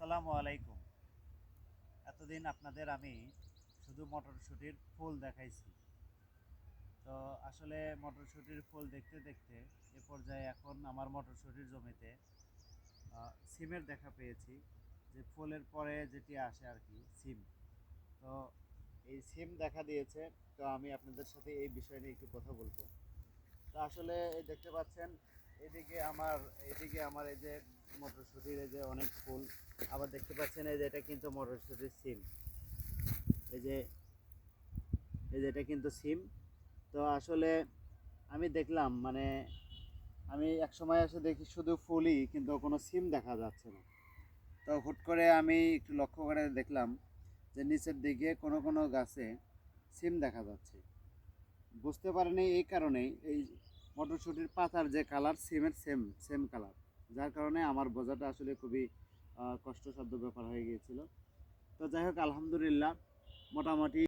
আসসালামু আলাইকুম। এতদিন আপনাদের আমি শুধু মটরশুঁটির ফুল দেখাইছি। তো আসলে মটরশুঁটির ফুল দেখতে দেখতে এ পর্যায়ে এখন আমার মটরশুঁটির জমিতে সিমের দেখা পেয়েছি। যে ফুলের পরে যেটি আসে আর কি সিম। তো এই সিম দেখা দিয়েছে, তো আমি আপনাদের সাথে এই বিষয় নিয়ে একটু কথা বলব। তো আসলে এই দেখতে পাচ্ছেন, এদিকে আমার এদিকে আমার এই যে মটরশুঁটির এই যে অনেক ফুল আবার দেখতে পাচ্ছেন, এই যে এটা কিন্তু মটরশুঁটির সিম। এই যে এই যে এটা কিন্তু সিম। তো আসলে আমি দেখলাম মানে আমি এক সময় এসে দেখি শুধু ফুলই, কিন্তু কোনো সিম দেখা যাচ্ছে না। তো হুট করে আমি একটু লক্ষ্য করে দেখলাম যে নিচের দিকে কোনো কোনো গাছে সিম দেখা যাচ্ছে। বুঝতে পারিনি এই কারণেই, এই মটরশুঁটির পাতার যে কালার, সিমের সেম সেম কালার। যার কারণে আমার বোঝাটা আসলে খুবই কষ্টসাধ্য ব্যাপার হয়ে গিয়েছিল। তো যাই হোক আলহামদুলিল্লাহ মোটামুটি